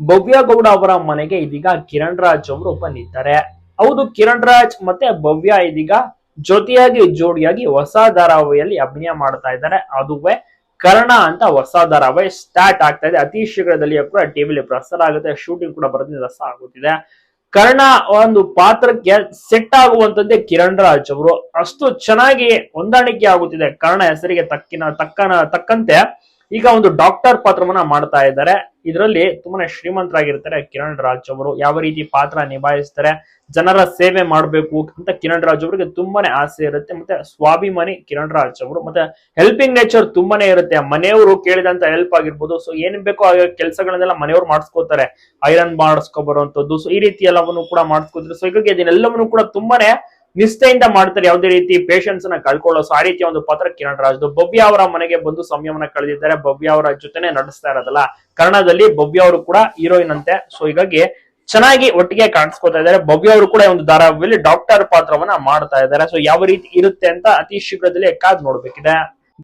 ಭವ್ಯ ಗೌಡ ಅವರ ಮನೆಗೆ ಇದೀಗ ಕಿರಣ್ ರಾಜ್ ಅವರು ಬಂದಿದ್ದಾರೆ. ಹೌದು, ಕಿರಣ್ ರಾಜ್ ಮತ್ತೆ ಭವ್ಯ ಇದೀಗ ಜೊತೆಯಾಗಿ ಜೋಡಿಯಾಗಿ ಹೊಸ ಧಾರಾವಾಹಿಯಲ್ಲಿ ಅಭಿನಯ ಮಾಡ್ತಾ ಇದ್ದಾರೆ. ಅದುವೇ ಕರ್ಣ ಅಂತ ಹೊಸ ಧಾರಾವಾಹಿ ಸ್ಟಾರ್ಟ್ ಆಗ್ತಾ ಇದೆ. ಅತಿ ಶೀಘ್ರದಲ್ಲಿ ಕೂಡ ಟಿವಿಲಿ ಪ್ರಸಾರ ಆಗುತ್ತೆ. ಶೂಟಿಂಗ್ ಕೂಡ ಬರೆದಿದ್ದ ಆಗುತ್ತಿದೆ ಕರ್ಣ ಒಂದು ಪಾತ್ರಕ್ಕೆ ಸೆಟ್ ಆಗುವಂತದ್ದೇ ಕಿರಣ್ ರಾಜ್ ಅವರು. ಅಷ್ಟು ಚೆನ್ನಾಗಿ ಹೊಂದಾಣಿಕೆ ಆಗುತ್ತಿದೆ. ಕರ್ಣ ಹೆಸರಿಗೆ ತಕ್ಕಿನ ತಕ್ಕನ ತಕ್ಕಂತೆ ಈಗ ಒಂದು ಡಾಕ್ಟರ್ ಪಾತ್ರವನ್ನ ಮಾಡ್ತಾ ಇದ್ದಾರೆ. ಇದರಲ್ಲಿ ತುಂಬಾನೇ ಶ್ರೀಮಂತರಾಗಿರ್ತಾರೆ. ಕಿರಣ್ ರಾಜ್ ಅವರು ಯಾವ ರೀತಿ ಪಾತ್ರ ನಿಭಾಯಿಸ್ತಾರೆ, ಜನರ ಸೇವೆ ಮಾಡಬೇಕು ಅಂತ ಕಿರಣ್ ರಾಜ್ ಅವರಿಗೆ ತುಂಬಾನೇ ಆಸೆ ಇರುತ್ತೆ. ಮತ್ತೆ ಸ್ವಾಭಿಮಾನಿ ಕಿರಣ್ ರಾಜ್ ಅವರು, ಮತ್ತೆ ಹೆಲ್ಪಿಂಗ್ ನೇಚರ್ ತುಂಬಾನೇ ಇರುತ್ತೆ. ಮನೆಯವರು ಕೇಳಿದಂತ ಹೆಲ್ಪ್ ಆಗಿರ್ಬೋದು. ಸೊ ಏನ್ ಬೇಕೋ ಆ ಕೆಲಸಗಳನ್ನೆಲ್ಲ ಮನೆಯವರು ಮಾಡಿಸ್ಕೋತಾರೆ. ಐರನ್ ಮಾಡಿಸ್ಕೊ ಬರುವಂತದ್ದು ಸೊ ಈ ರೀತಿ ಎಲ್ಲವನ್ನು ಕೂಡ ಮಾಡಿಸ್ಕೋತಾರೆ. ಸೊ ಹೀಗಾಗಿ ಇದನ್ನೆಲ್ಲವನ್ನು ಕೂಡ ತುಂಬಾನೇ ನಿಷ್ಠೆಯಿಂದ ಮಾಡ್ತಾರೆ ಯಾವುದೇ ರೀತಿ ಪೇಷನ್ಸ್ನ ಕಳ್ಕೊಳ್ಳೋ ಆ ರೀತಿಯ ಒಂದು ಪತ್ರ ಕಿರಣ್ ರಾಜ್ದು ಭವ್ಯ ಅವರ ಮನೆಗೆ ಬಂದು ಸಂಯಮನ ಕಳೆದಿದ್ದಾರೆ. ಭವ್ಯ ಅವರ ಜೊತೆನೆ ನಡೆಸ್ತಾ ಇರೋದಲ್ಲ. ಕನ್ನಡದಲ್ಲಿ ಭವ್ಯ ಅವರು ಕೂಡ ಹೀರೋಯಿನ್ ಅಂತೆ. ಸೊ ಹೀಗಾಗಿ ಚೆನ್ನಾಗಿ ಒಟ್ಟಿಗೆ ಕಾಣಿಸ್ಕೊತಾ ಇದ್ದಾರೆ. ಭವ್ಯ ಅವರು ಕೂಡ ಒಂದು ಧಾರಾವಾಹಿಯಲ್ಲಿ ಡಾಕ್ಟರ್ ಪಾತ್ರವನ್ನ ಮಾಡ್ತಾ ಇದ್ದಾರೆ. ಸೊ ಯಾವ ರೀತಿ ಇರುತ್ತೆ ಅಂತ ಅತಿ ಶೀಘ್ರದಲ್ಲಿ ಕಾದ್ ನೋಡ್ಬೇಕಿದೆ.